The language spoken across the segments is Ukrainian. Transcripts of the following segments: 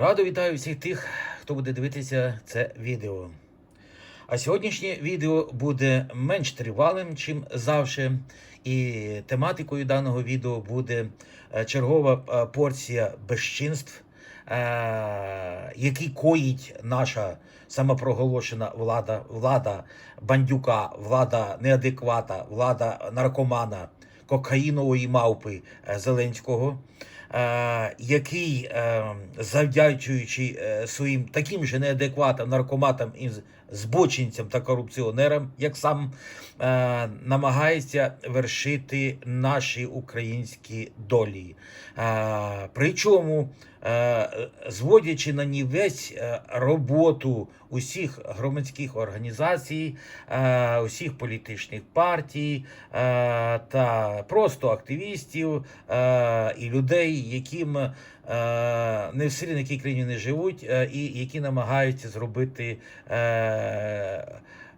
Радо вітаю всіх тих, хто буде дивитися це відео. А сьогоднішнє відео буде менш тривалим, чим завжди. І тематикою даного відео буде е, чергова е, порція безчинств, е, які коїть наша самопроголошена влада, влада бандюка, влада неадеквата, влада наркомана, кокаїнової мавпи Зеленського який, е, завдячуючи е, своїм таким же неадекватам, наркоматам і збочинцям та корупціонерам, як сам е, намагається вершити наші українські долі. Е, причому, е, зводячи на нівець е, роботу усіх громадських організацій, е, усіх політичних партій е, та просто активістів е, і людей, яким е, не в селі, на якій країні не живуть, е, і які намагаються зробити е,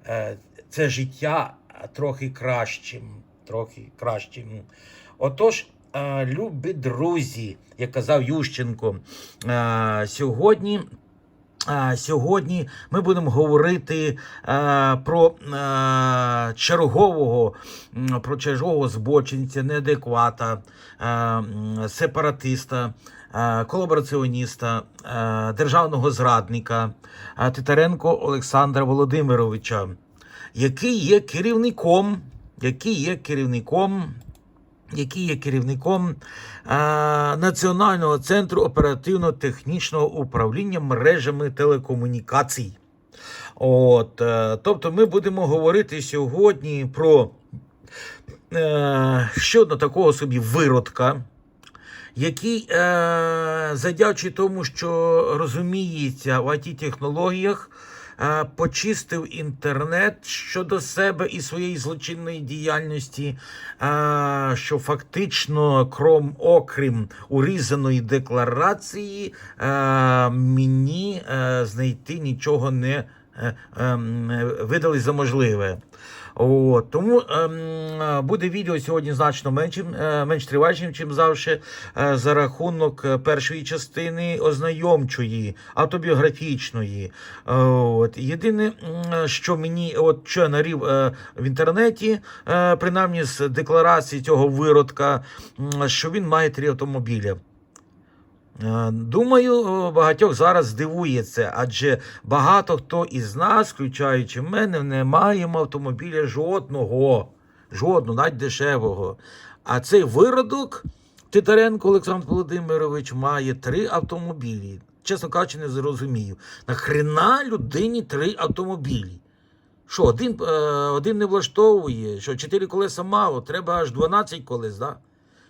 е, це життя трохи кращим. Трохи кращим. Отож, е, любі друзі, як казав Ющенко, сьогодні. Сьогодні ми будемо говорити про чергового, про чергового збочинця, неадеквата, сепаратиста, колабораціоніста, державного зрадника Титаренко Олександра Володимировича, який є керівником, який є керівником який є керівником е, Національного центру оперативно-технічного управління мережами телекомунікацій. От, е, тобто ми будемо говорити сьогодні про е, ще одного такого собі виродка, який, е, завдячуючи тому, що розуміється в IT-технологіях, е, почистив інтернет щодо себе і своєї злочинної діяльності, е, що фактично, кром окрім урізаної декларації, е, мені е, знайти нічого не е, ем, видали за можливе. От, тому ем, буде відео сьогодні значно меншим, е, менш тривалішим, чим завжди, е, за рахунок е, першої частини ознайомчої, автобіографічної. Е, От. Єдине, що мені от, що я нарів е, в інтернеті, е, принаймні з декларації цього виродка, що він має три автомобіля. Е, Думаю, багатьох зараз здивує це, адже багато хто із нас, включаючи мене, не маємо автомобіля жодного, жодного, навіть дешевого. А цей виродок Титаренко Олександр Володимирович має три автомобілі. Чесно кажучи, не зрозумію. Нахрена людині три автомобілі? Що, один, е, один не влаштовує, що чотири колеса мало, треба аж 12 колес, да?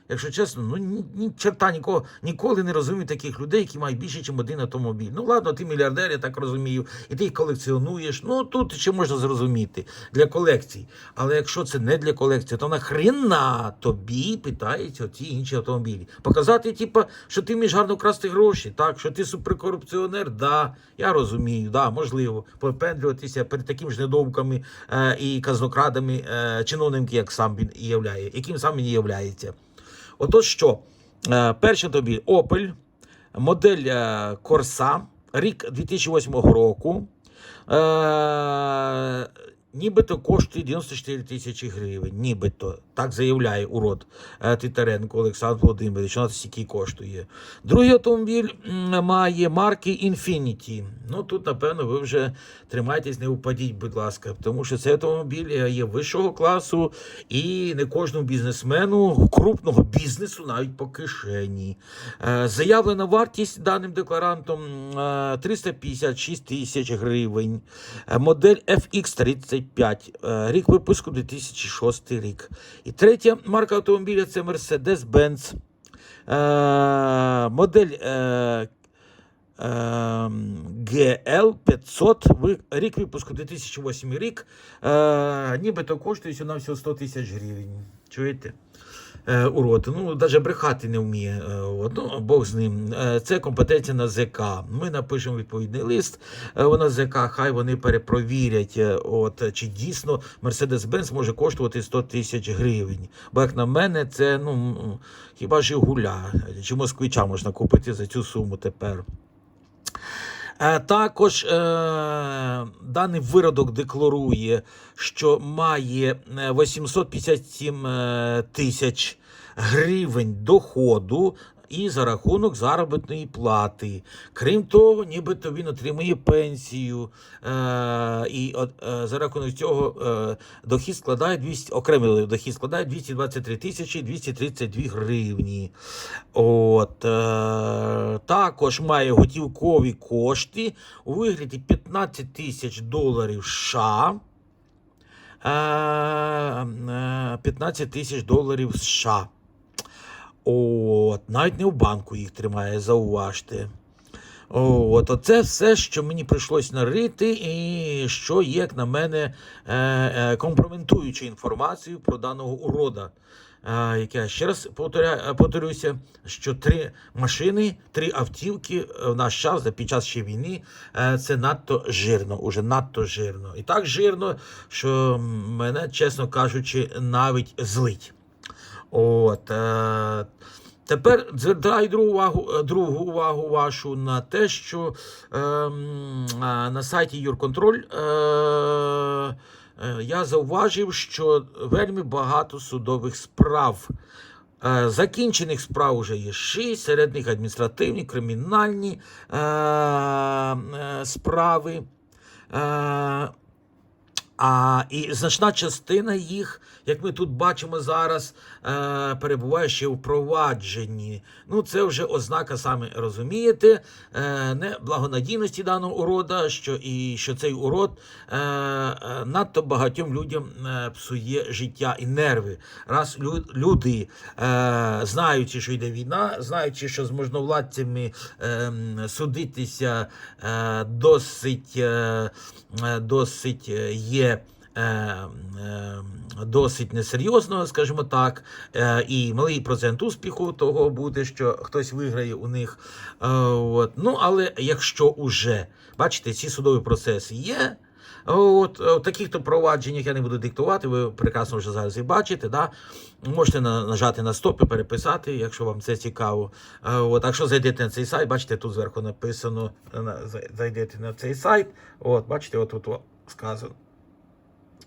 Якщо чесно, ну ні, ні черта нікого ніколи не розумію таких людей, які мають більше, ніж один автомобіль. Ну ладно, ти мільярдер, я так розумію, і ти їх колекціонуєш. Ну тут ще можна зрозуміти для колекцій. Але якщо це не для колекції, то нахрена тобі питаються оці інші автомобілі. Показати, типа, що ти вмієш гарно красти гроші, так, що ти суперкорупціонер, да, я розумію, да, можливо, попендрюватися перед такими ж недовками е, і казнокрадами е, чиновники, як сам він і являє, яким сам він і являється. Отож що, е, перший автомобіль Opel, модель Корса, Corsa, рік 2008 року нібито коштує 94 тисячі гривень. Нібито так заявляє урод е, Титаренко Олександр Володимирович. вона нас коштує. Другий автомобіль має марки Infinity. Ну тут, напевно, ви вже тримайтесь, не впадіть, будь ласка, тому що цей автомобіль е, є вищого класу і не кожному бізнесмену крупного бізнесу навіть по кишені. Е, заявлена вартість даним декларантом 356 тисяч гривень. Модель FX 35 5. Е, рік випуску 2006 рік. І третя марка автомобіля це Mercedes-Benz. Е, модель е, GL500. Рік випуску 2008 рік. Нібито коштує вона всього 100 тисяч гривень. Чуєте? Е, урод. Ну, навіть брехати не вміє. Е, от, ну, Бог з ним. Е, це компетенція на ЗК. Ми напишемо відповідний лист. Вона ЗК, хай вони перепровірять, от, чи дійсно Mercedes-Benz може коштувати 100 тисяч гривень. Бо, як на мене, це ну, хіба Жигуля чи москвича можна купити за цю суму тепер. Е, Також е, даний виродок декларує, що має е, 857 е, тисяч гривень доходу і за рахунок заробітної плати. Крім того, нібито він отримує пенсію, е, і е, за рахунок цього е, дохід складає 200, окремий дохід складає 223 тисячі 232 гривні. От, е, також має готівкові кошти у вигляді 15 тисяч доларів США. Е, е, 15 тисяч доларів США. От, навіть не в банку їх тримає, зауважте. От, оце все, що мені прийшлось нарити, і що є, як на мене, е, е, інформацію про даного урода. Е, яке ще раз повторюся, що три машини, три автівки в наш час, під час ще війни, це надто жирно, уже надто жирно. І так жирно, що мене, чесно кажучи, навіть злить. От, е, тепер звертаю другу увагу, е, другу увагу вашу на те, що е, на сайті Юрконтроль е, е, я зауважив, що вельми багато судових справ. Е, Закінчених справ вже є шість, серед них адміністративні, кримінальні е, е, справи. Е, а, і значна частина їх, як ми тут бачимо зараз, е, перебуває ще у провадженні. Ну, це вже ознака, саме розумієте, е, не благонадійності даного урода, що і що цей урод е, е, надто багатьом людям е, псує життя і нерви. Раз лю- люди, е, знаючи, що йде війна, знаючи, що з можновладцями е, судитися е, досить, е, е, досить є. Е, е, Досить несерйозно, скажімо так, е, і малий процент успіху того буде, що хтось виграє у них. От. Ну, але якщо уже, бачите, ці судові процеси є, От в таких то провадженнях я не буду диктувати, ви прекрасно вже зараз і бачите. Да? Можете нажати на стоп і переписати, якщо вам це цікаво. От, якщо зайдете на цей сайт, бачите, тут зверху написано, на- зай- зайдете на цей сайт, от, бачите, от тут сказано.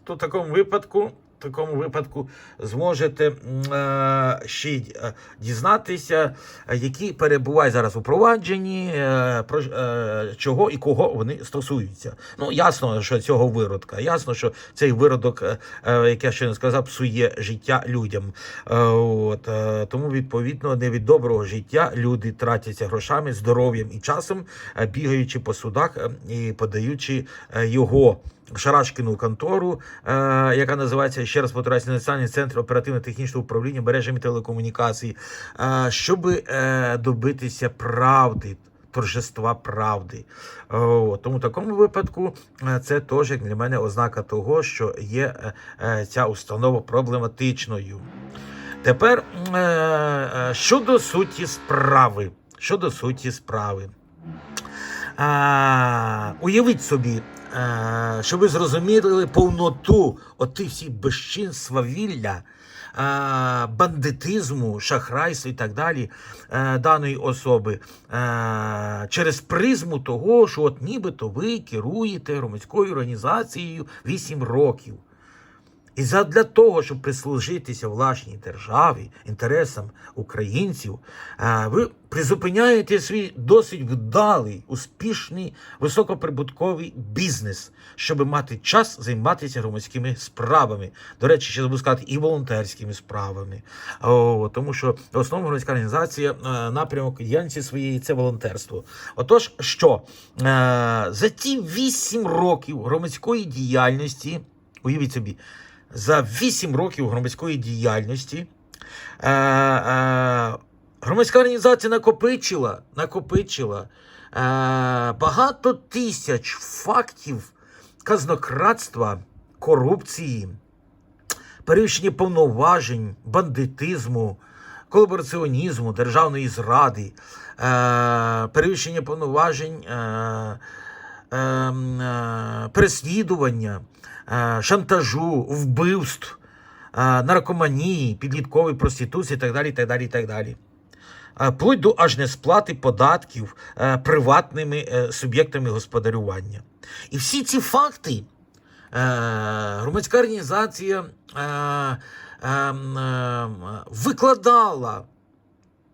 То в такому випадку. Такому випадку зможете е, ще е, дізнатися, які перебувають зараз у провадженні, е, про чого і кого вони стосуються. Ну ясно, що цього виродка. Ясно, що цей виродок, як я ще не сказав, псує життя людям. От тому відповідно не від доброго життя люди тратяться грошами, здоров'ям і часом, бігаючи по судах е, і подаючи його. в Шарашкіну контору, яка називається ще раз повторюся, Національний центр оперативно-технічного управління мережами телекомунікацій, е, щоб е, добитися правди. Торжества правди. О, тому в такому випадку е, це теж як для мене ознака того, що є е, е, ця установа проблематичною. Тепер е, е, щодо суті справи. Щодо суті справи. Уявіть собі, щоб ви зрозуміли повноту отих всіх безчин, свавілля, бандитизму, шахрайства і так далі даної особи через призму того, що от нібито ви керуєте громадською організацією 8 років. І задля того, щоб прислужитися власній державі, інтересам українців, е, ви призупиняєте свій досить вдалий, успішний, високоприбутковий бізнес, щоб мати час займатися громадськими справами. До речі, ще забув сказати, і волонтерськими справами. О, тому що основна громадська організація, е, напрямок діяльності своєї це волонтерство. Отож, що е, за ті вісім років громадської діяльності, уявіть собі, за 8 років громадської діяльності е, е, громадська організація накопичила, накопичила е, багато тисяч фактів казнократства, корупції, перевищення повноважень, бандитизму, колабораціонізму, державної зради, е, перевищення повноважень. Е, ем, е, переслідування, шантажу, вбивств, е, наркоманії, підліткової проституції і так далі. так далі, так далі. е, вплоть до аж несплати податків е, приватними е, суб'єктами господарювання. І всі ці факти е, громадська організація е, е, е, викладала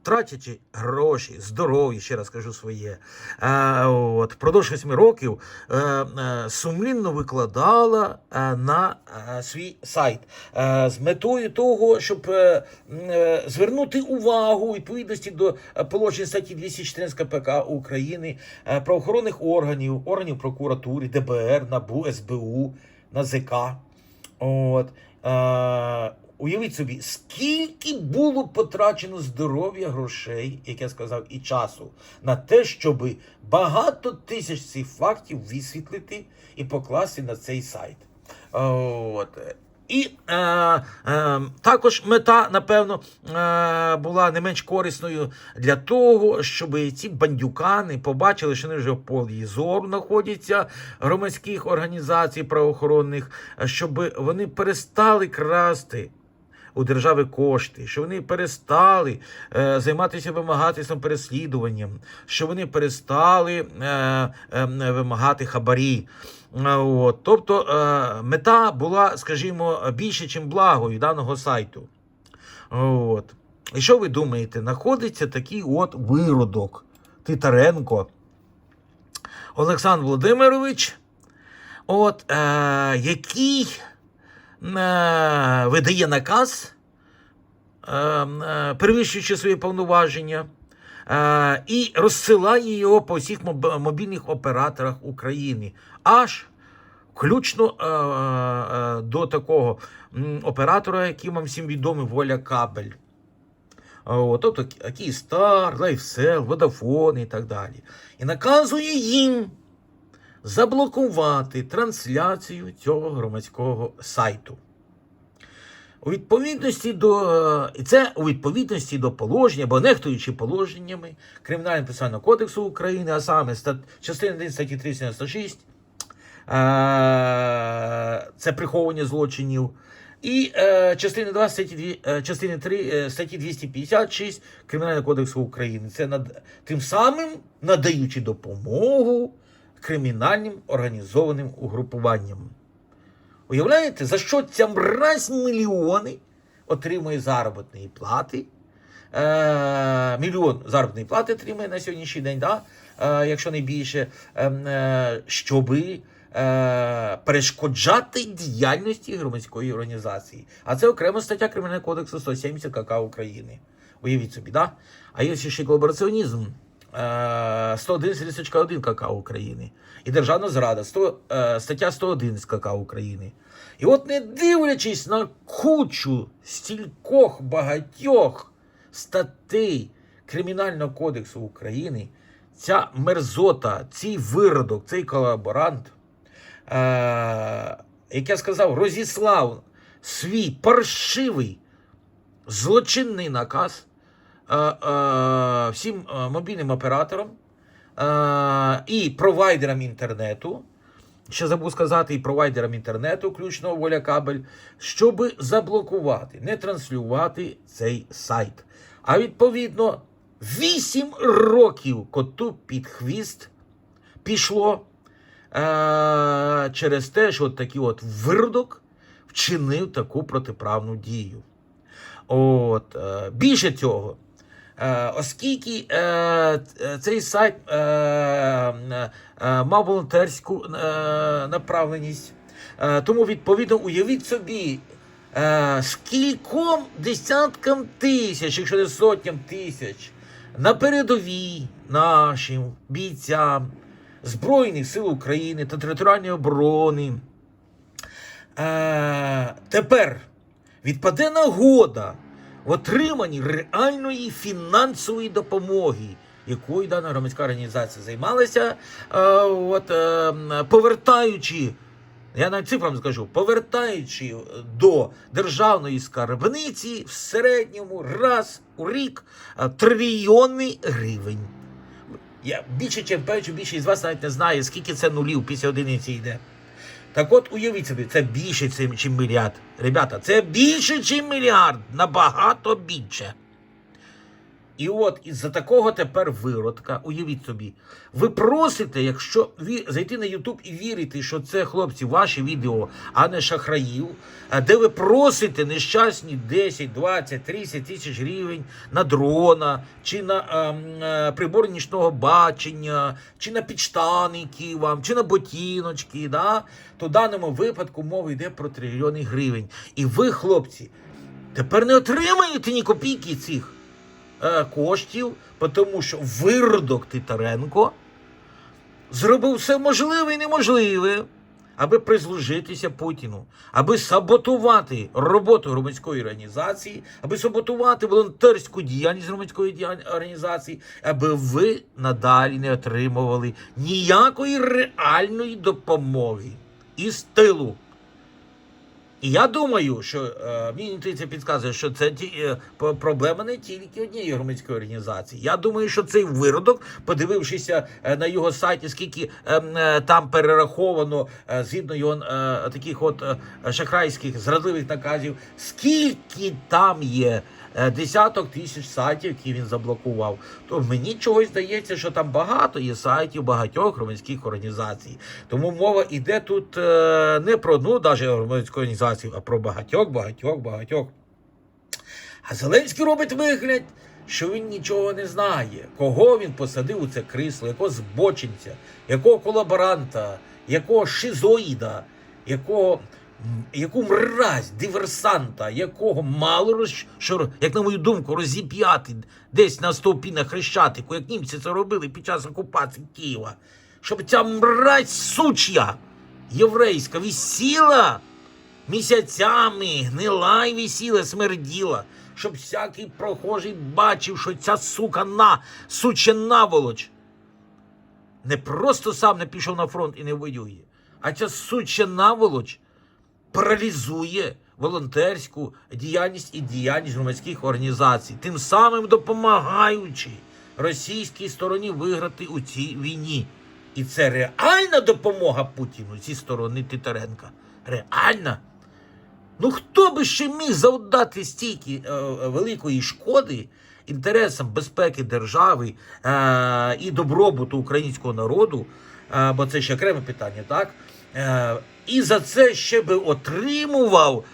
тратячи гроші, здоров'я, ще раз кажу своє, е, от, впродовж восьми років е, е, сумлінно викладала е, на е, свій сайт е, з метою того, щоб е, е, звернути увагу відповідності до е, положень статті 214 КПК України е, правоохоронних органів, органів прокуратури, ДБР, НАБУ, СБУ, НАЗК. От, е, уявіть собі, скільки було потрачено здоров'я, грошей, як я сказав, і часу на те, щоб багато тисяч цих фактів висвітлити і покласти на цей сайт. От. І е, е, також мета, напевно, е, була не менш корисною для того, щоб ці бандюкани побачили, що вони вже в полі зору знаходяться громадських організацій правоохоронних, щоб вони перестали красти у держави кошти, що вони перестали е, займатися вимагательством переслідуванням, що вони перестали е, е, вимагати хабарі. Е, От. Тобто е, мета була, скажімо, більше, ніж благою даного сайту. От. І що ви думаєте? Знаходиться такий от виродок Титаренко Олександр Володимирович, от, е, який видає наказ, е, е, перевищуючи свої повноваження, е, і розсилає його по всіх мобільних операторах України. Аж включно е, е, до такого оператора, який вам всім відомий, Воля Кабель. О, тобто Київстар, Лайфсел, Водафон і так далі. І наказує їм заблокувати трансляцію цього громадського сайту. У відповідності до е, це у відповідності до положення, або нехтуючи положеннями Кримінального процесуального кодексу України, а саме стат, частина 1 статті 396, е, це приховування злочинів, і е, частини 2 статті, частини 3 е, статті 256 Кримінального кодексу України. Це над, тим самим надаючи допомогу кримінальним організованим угрупуванням. Уявляєте, за що ця мразь мільйони отримує заробітної плати? Е, мільйон заробітної плати отримує на сьогоднішній день, да? е, якщо не більше, е, е, е, перешкоджати діяльності громадської організації. А це окрема стаття Кримінального кодексу 170 КК України. Уявіть собі, да? А є ще колабораціонізм. Е, 111 КК України і Державна зрада, 100, е, стаття 111 КК України. І от не дивлячись на кучу стількох багатьох статей Кримінального кодексу України, ця мерзота, цей виродок, цей колаборант, е, як я сказав, розіслав свій паршивий злочинний наказ е, е, всім е, мобільним операторам е, і провайдерам інтернету. Ще забув сказати і провайдерам інтернету, включно воля кабель, щоб заблокувати, не транслювати цей сайт. А відповідно, 8 років коту під хвіст пішло е- через те, що от такий от виродок вчинив таку протиправну дію. От, е, більше цього, е, оскільки е, цей сайт е, е, е, мав волонтерську направленість, тому відповідно уявіть собі, скільком десяткам тисяч, якщо не сотням тисяч, на передовій нашим бійцям Збройних сил України та територіальної оборони. Тепер відпаде нагода в отриманні реальної фінансової допомоги, якою дана громадська організація займалася, е, от, е, повертаючи, я навіть цифрам скажу, повертаючи до державної скарбниці в середньому раз у рік е, трильйони гривень. Я більше чим певен, що більшість з вас навіть не знає, скільки це нулів після одиниці йде. Так от уявіть собі, це більше, ніж мільярд. Ребята, це більше, ніж мільярд. Набагато більше. І от із-за такого тепер виродка, уявіть собі, ви просите, якщо ви зайти на Ютуб і вірити, що це хлопці, ваші відео, а не шахраїв, де ви просите нещасні 10, 20, 30 тисяч гривень на дрона, чи на ем, е, прибор нічного бачення, чи на підштанники вам, чи на ботіночки, да? то в даному випадку мова йде про трильйони гривень. І ви, хлопці, тепер не отримаєте ні копійки цих е, коштів, тому що виродок Титаренко зробив все можливе і неможливе, аби прислужитися Путіну, аби саботувати роботу громадської організації, аби саботувати волонтерську діяльність громадської організації, аби ви надалі не отримували ніякої реальної допомоги із тилу. І я думаю, що е, мені інтуїція підказує, що це ті, е, проблема не тільки однієї громадської організації. Я думаю, що цей виродок, подивившися е, на його сайті, скільки е, е, там перераховано е, згідно його е, таких от е, шахрайських зрадливих наказів, скільки там є десяток тисяч сайтів, які він заблокував. То мені чогось здається, що там багато є сайтів багатьох громадських організацій. Тому мова йде тут е, не про одну навіть громадську організацію, а про багатьох, багатьох, багатьох. А Зеленський робить вигляд, що він нічого не знає, кого він посадив у це крісло, якого збочинця, якого колаборанта, якого шизоїда, якого, яку мразь, диверсанта, якого мало роз, що, як на мою думку, розіп'яти десь на стовпі на Хрещатику, як німці це робили під час окупації Києва. Щоб ця мразь сучя єврейська висіла місяцями, гнила і висіла, смерділа, щоб всякий прохожий бачив, що ця сука на суча наволоч не просто сам не пішов на фронт і не воює, а ця суча наволоч паралізує волонтерську діяльність і діяльність громадських організацій, тим самим допомагаючи російській стороні виграти у цій війні. І це реальна допомога Путіну зі сторони Титаренка. Реальна. Ну хто би ще міг завдати стільки е, великої шкоди інтересам безпеки держави е, і добробуту українського народу, е, бо це ще окреме питання, так? Е, і за це ще би отримував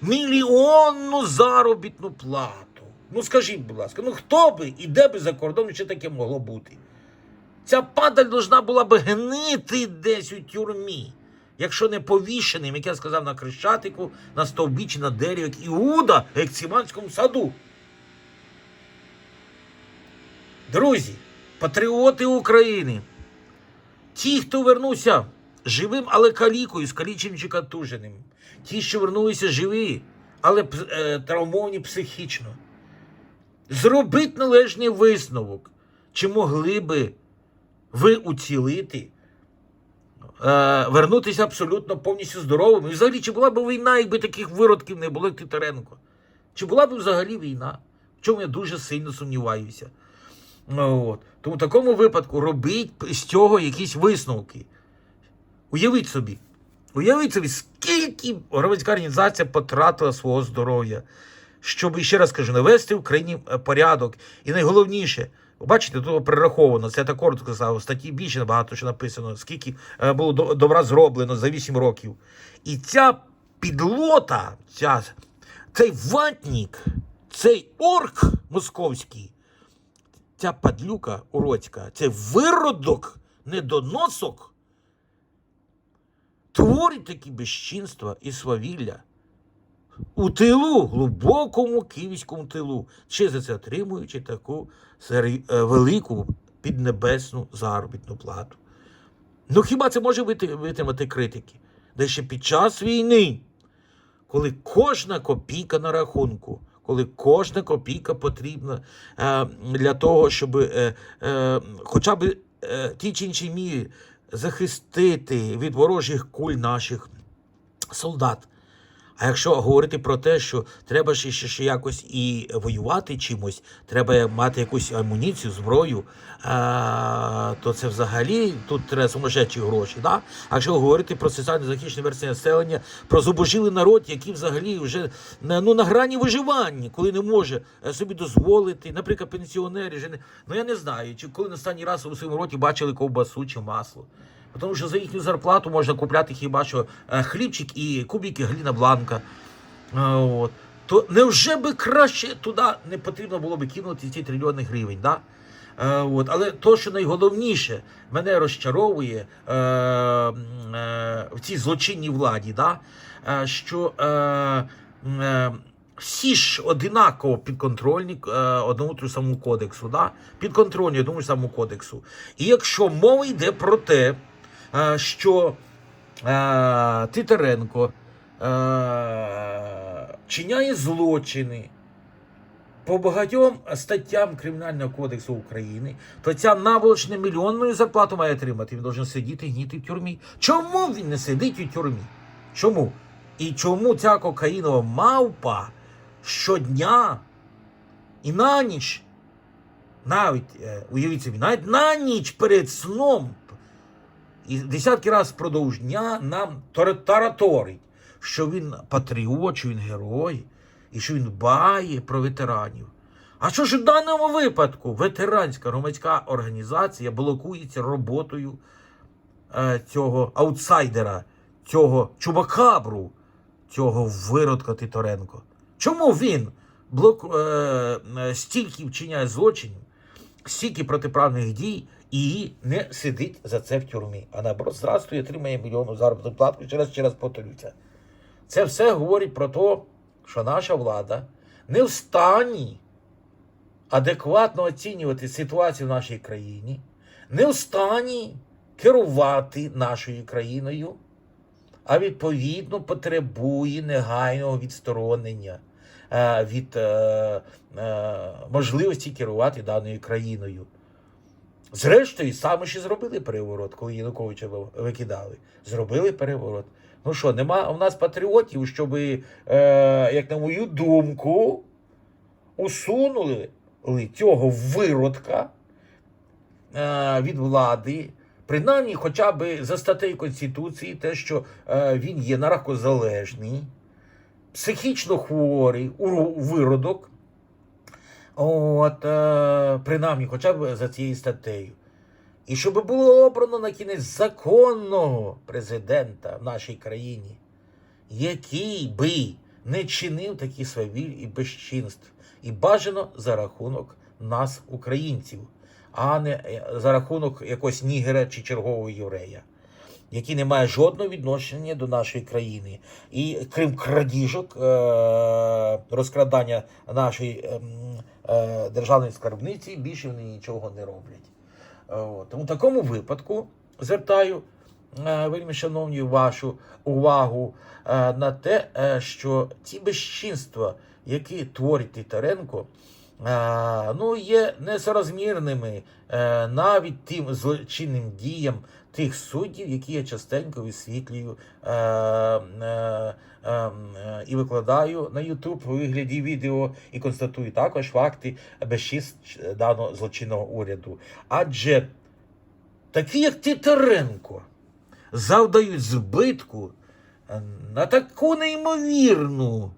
мільйонну заробітну плату. Ну скажіть, будь ласка, ну хто би і де би за кордоном ще таке могло бути? Ця падаль должна була би гнити десь у тюрмі, якщо не повішеним, як я сказав, на Хрещатику, на стовбі чи на дереві, як Іуда в Ексіманському саду. Друзі, патріоти України, ті, хто вернувся живим, але калікою, скаліченим чи катуженим, ті, що вернулися живі, але е, травмовані психічно, зробіть належний висновок, чи могли би ви уцілити, е, вернутися абсолютно повністю здоровими. І взагалі, чи була б війна, якби таких виродків не було, як Титаренко? Чи була б взагалі війна? В чому я дуже сильно сумніваюся. Ну, от. Тому в такому випадку робіть з цього якісь висновки. Уявіть собі, уявіть собі, скільки громадська організація потратила свого здоров'я, щоб, ще раз кажу, навести в країні е, порядок. І найголовніше, бачите, тут перераховано, це я так коротко сказав, статті більше набагато що написано, скільки е, було добра зроблено за 8 років. І ця підлота, ця, цей ватнік, цей орк московський, ця падлюка уродська, цей виродок, недоносок, творить такі безчинства і свавілля. У тилу, глибокому київському тилу, ще за це отримуючи таку е, велику піднебесну заробітну плату. Ну хіба це може витримати критики? Де ще під час війни, коли кожна копійка на рахунку, коли кожна копійка потрібна е, для того, щоб е, хоча б е, ті чи інші мірі захистити від ворожих куль наших солдат. А якщо говорити про те, що треба ще, ще, якось і воювати чимось, треба мати якусь амуніцію, зброю, а, то це взагалі тут треба сумасшедші гроші. Да? А якщо говорити про соціально захищені версії населення, про зубожілий народ, який взагалі вже ну, на грані виживання, коли не може е, собі дозволити, наприклад, пенсіонери, вже не, ну я не знаю, чи коли останній раз у своєму роті бачили ковбасу чи масло. Тому що за їхню зарплату можна купляти хіба що е, хлібчик і кубики гліна бланка. Е, От. То невже би краще туди не потрібно було би кинути ці трильйони гривень? Да? Е, от. Але то, що найголовніше, мене розчаровує е, е, в цій злочинній владі, да? е, що е, е, всі ж одинаково підконтрольні е, одному тому самому кодексу, да? підконтрольні одному самому кодексу. І якщо мова йде про те, що Титаренко чиняє злочини по багатьом статтям Кримінального кодексу України, то ця наволоч не мільйонну зарплату має отримати. Він должен сидіти гніти в тюрмі. Чому він не сидить у тюрмі? Чому? І чому ця кокаїнова мавпа щодня і на ніч, навіть е, уявіть собі, навіть на ніч перед сном і десятки разів впродовж дня нам тараторить, що він патріот, що він герой, і що він дбає про ветеранів. А що ж у даному випадку ветеранська громадська організація блокується роботою е, цього аутсайдера, цього чубакабру, цього виродка Титоренко? Чому він блок, е, е, стільки вчиняє злочинів, стільки протиправних дій і не сидить за це в тюрмі, а наоборот, здрастує, отримає мільйонну заробітну плату, ще раз повторюся. Це все говорить про те, що наша влада не в стані адекватно оцінювати ситуацію в нашій країні, не в стані керувати нашою країною, а відповідно потребує негайного відсторонення е, від е, е, можливості керувати даною країною. Зрештою, саме ще зробили переворот, коли Януковича викидали. Зробили переворот. Ну що, нема у нас патріотів, щоб, е, як на мою думку, усунули цього виродка е, від влади, принаймні хоча б за статтею Конституції, те, що е, він є наркозалежний, психічно хворий, уру- виродок. От, е, принаймні, хоча б за цією статтею. І щоб було обрано на кінець законного президента в нашій країні, який би не чинив такі свавіль і безчинств, і бажано за рахунок нас, українців, а не е, за рахунок якогось нігера чи чергового єврея, який не має жодного відношення до нашої країни. І крім крадіжок, е, розкрадання нашої ем, державної скарбниці, більше вони нічого не роблять. От. Тому такому випадку звертаю е, вельми шановні вашу увагу е, на те, е, що ці безчинства, які творить Титаренко, е, ну, є несорозмірними е, навіть тим злочинним діям тих суддів, які я частенько висвітлюю е, е, е, е, і викладаю на YouTube у вигляді відео і констатую також факти безчинств даного злочинного уряду. Адже такі, як Титаренко, завдають збитку е, на таку неймовірну,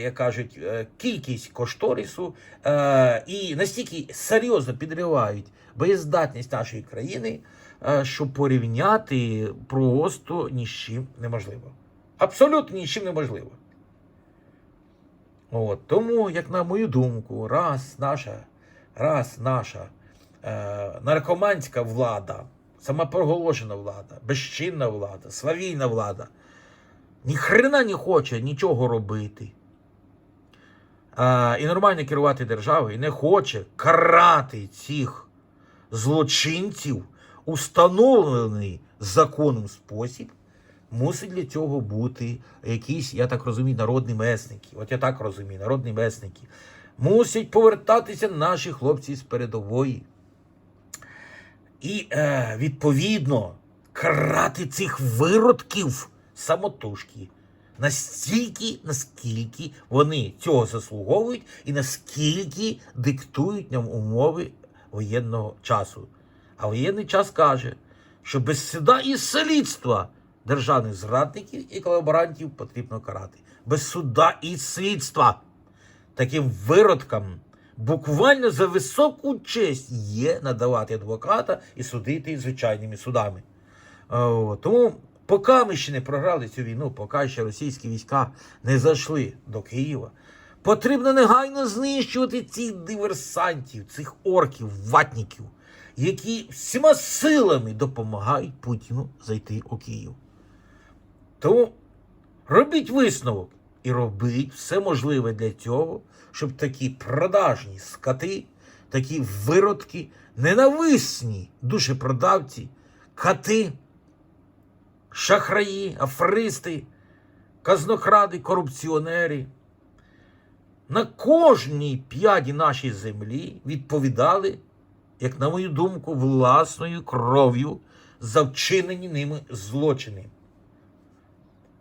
як кажуть, е, кількість кошторису е, і настільки серйозно підривають боєздатність нашої країни, е, що порівняти просто ні з чим неможливо. Абсолютно ні з чим неможливо. От, тому, як на мою думку, раз наша, раз наша е, наркоманська влада, самопроголошена влада, безчинна влада, свавільна влада, ніхрена не хоче нічого робити. І нормально керувати державою, і не хоче карати цих злочинців установлений законом спосіб, мусить для цього бути якісь, я так розумію, народні месники. От я так розумію, народні месники. Мусять повертатися наші хлопці з передової. І е, відповідно карати цих виродків самотужки, настільки, наскільки вони цього заслуговують, і наскільки диктують нам умови воєнного часу. А воєнний час каже, що без суда і слідства державних зрадників і колаборантів потрібно карати. Без суда і слідства таким виродкам буквально за високу честь є надавати адвоката і судити звичайними судами. О, тому, поки ми ще не програли цю війну, поки ще російські війська не зайшли до Києва, потрібно негайно знищувати цих диверсантів, цих орків, ватників, які всіма силами допомагають Путіну зайти у Київ. Тому робіть висновок і робіть все можливе для цього, щоб такі продажні скати, такі виродки, ненависні душепродавці, кати, шахраї, аферисти, казнокради, корупціонери на кожній п'яді нашій землі відповідали, як на мою думку, власною кров'ю за вчинені ними злочини.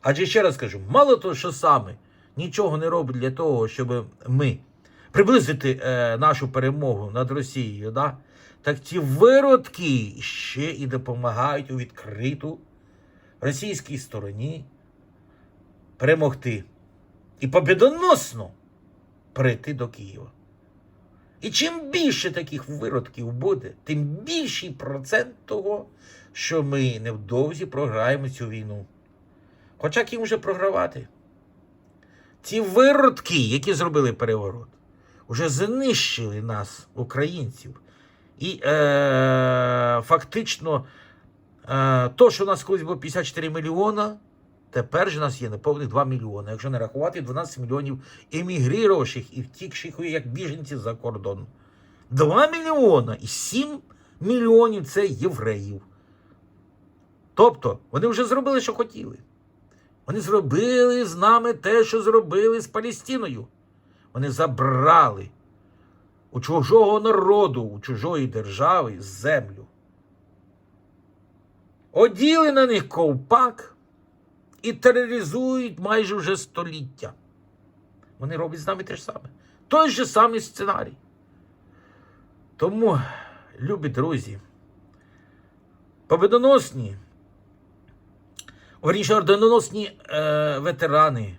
Адже ще раз кажу, мало того, що саме нічого не робить для того, щоб ми приблизити е, нашу перемогу над Росією, да? так ці виродки ще і допомагають у відкриту російській стороні перемогти і побідоносно прийти до Києва. І чим більше таких виродків буде, тим більший процент того, що ми невдовзі програємо цю війну. Хоча ким вже програвати. Ці виродки, які зробили переворот, вже знищили нас, українців. І е, фактично, то, що у нас колись було 54 мільйона, тепер же у нас є неповних 2 мільйони. Якщо не рахувати 12 мільйонів емігріровших і втікших як біженці за кордон. 2 мільйона і 7 мільйонів це євреїв. Тобто, вони вже зробили, що хотіли. Вони зробили з нами те, що зробили з Палістиною. Вони забрали у чужого народу, у чужої держави землю. Оділи на них ковпак і тероризують майже вже століття. Вони роблять з нами те ж саме. Той же самий сценарій. Тому, любі друзі, победоносні Верніше, орденоносні е, ветерани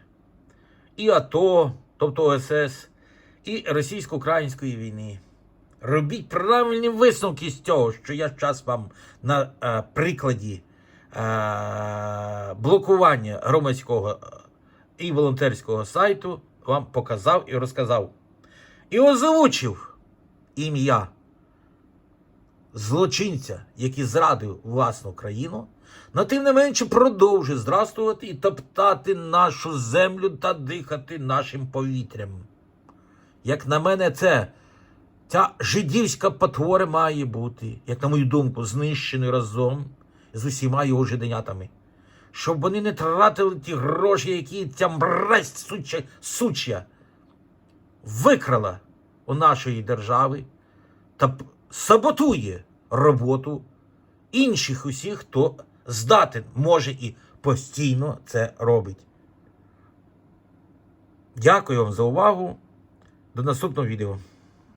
і АТО, тобто ОСС, і російсько-української війни. Робіть правильні висновки з цього, що я зараз вам на е, прикладі е, блокування громадського і волонтерського сайту вам показав і розказав. І озвучив ім'я злочинця, який зрадив власну країну, но тим не менше продовжує здрастувати і топтати нашу землю та дихати нашим повітрям. Як на мене, це ця жидівська потвора має бути, як на мою думку, знищеною разом з усіма його жиденятами. Щоб вони не тратили ті гроші, які ця мразь суча, сучя викрала у нашої держави та саботує роботу інших усіх, хто здатен може і постійно це робить. Дякую вам за увагу. До наступного відео.